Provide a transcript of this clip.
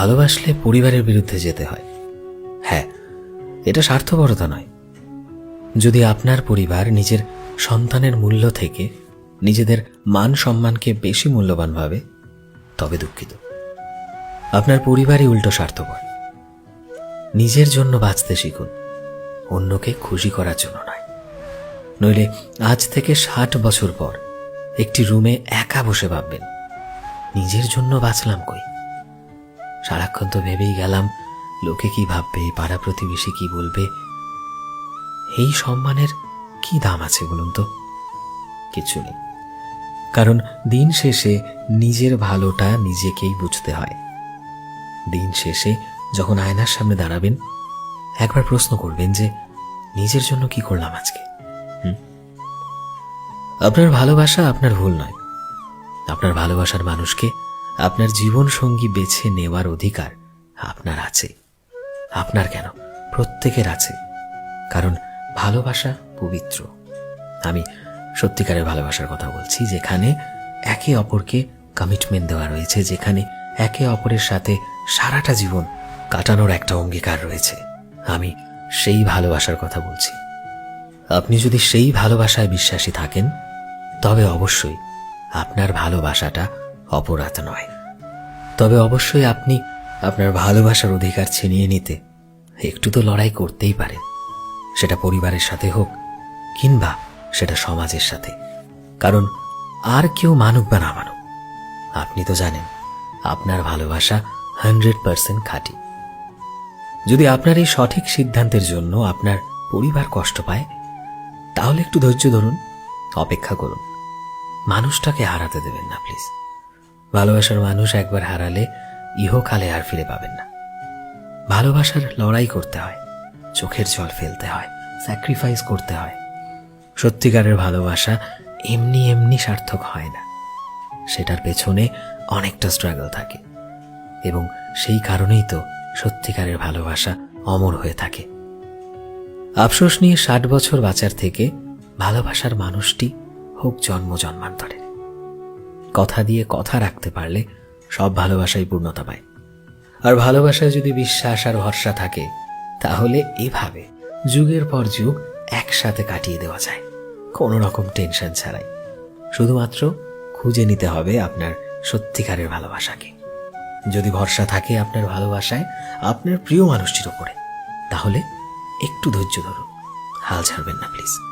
ভালোবাসলে পরিবারের বিরুদ্ধে যেতে হয়। হ্যাঁ এটা স্বার্থপরতা নয়। যদি আপনার পরিবার নিজের সন্তানের মূল্য থেকে নিজেদের মান সম্মানকে বেশি মূল্যবান ভাবে, তবে দুঃখিত। আপনার পরিবারই উল্টো স্বার্থপর। নিজের জন্য বাঁচতে শিখুন, অন্যকে খুশি করার জন্য নয়। নইলে আজ থেকে ষাট বছর পর একটি রুমে একা বসে ভাববেন, নিজের জন্য বাঁচলাম কই? সারাক্ষণ তো ভেবেই গেলাম, লোকে কি ভাববে, পাড়া প্রতিবেশী কি বলবে? এই সম্মানের কি দাম আছে বলুন তো? কিছু নেই। কারণ দিন শেষে নিজের ভালোটা নিজেকেই বুঝতে হয়। দিন শেষে যখন আয়নার সামনে দাঁড়াবেন, একবার প্রশ্ন করবেন যে, নিজের জন্য কি করলাম আজকে? আপনার ভালোবাসা আপনার ভুল নয়। আপনার ভালোবাসার মানুষকে আপনার জীবন সঙ্গী বেছে নেওয়ার অধিকার আপনার আছে। আপনার কেন? প্রত্যেকের আছে। কারণ ভালোবাসা পবিত্র। আমি সত্যিকারের ভালোবাসার কথা বলছি, যেখানে একে অপরকে কমিটমেন্ট দেওয়া রয়েছে, যেখানে একে অপরের সাথে সারাটা জীবন কাটানোর একটা অঙ্গীকার রয়েছে। আমি সেই ভালোবাসার কথা বলছি। আপনি যদি সেই ভালোবাসায় বিশ্বাসী থাকেন, তবে অবশ্যই আপনার ভালোবাসাটা অপরাধ নয়। তবে অবশ্যই আপনি আপনার ভালোবাসার অধিকার ছিনিয়ে নিতে একটু তো লড়াই করতেই পারেন। সেটা পরিবারের সাথে হোক কিংবা সেটা সমাজের সাথে। কারণ আর কেউ মানুক বা না মানুক, আপনি তো জানেন আপনার ভালোবাসা হান্ড্রেড পার্সেন্ট খাঁটি। যদি আপনার এই সঠিক সিদ্ধান্তের জন্য আপনার পরিবার কষ্ট পায়, তাহলে একটু ধৈর্য ধরুন, অপেক্ষা করুন। মানুষটাকে হারাতে দেবেন না, প্লিজ। ভালোবাসার মানুষ একবার হারালে ইহকালে আর ফিরে পাবেন না। ভালোবাসার লড়াই করতে হয়, চোখের জল ফেলতে হয় স্যাক্রিফাইস করতে হয়। সত্যিকারের ভালোবাসা এমনি এমনি সার্থক হয় না। সেটার পেছনে অনেকটা স্ট্রাগল থাকে এবং সেই কারণেই তো সত্যিকারের ভালোবাসা অমর হয়ে থাকে। আফসোস নিয়ে ষাট বছর বাঁচার থেকে ভালোবাসার মানুষটি হোক জন্ম জন্মান্তরের কথা দিয়ে কথা রাখতে পারলে সব ভালোবাসাই পূর্ণতা পায়। আর ভালোবাসায় যদি বিশ্বাস আর ভরসা থাকে, তাহলে এভাবে যুগের পর যুগ একসাথে কাটিয়ে দেওয়া যায়। কোনো রকম টেনশন ছাড়াই। শুধুমাত্র খুঁজে নিতে হবে আপনার সত্যিকারের ভালোবাসাকে। যদি ভরসা থাকে আপনার ভালোবাসায় আপনার প্রিয় মানুষটির ওপরে তাহলে একটু ধৈর্য ধরুন। হাল ছাড়বেন না, প্লিজ।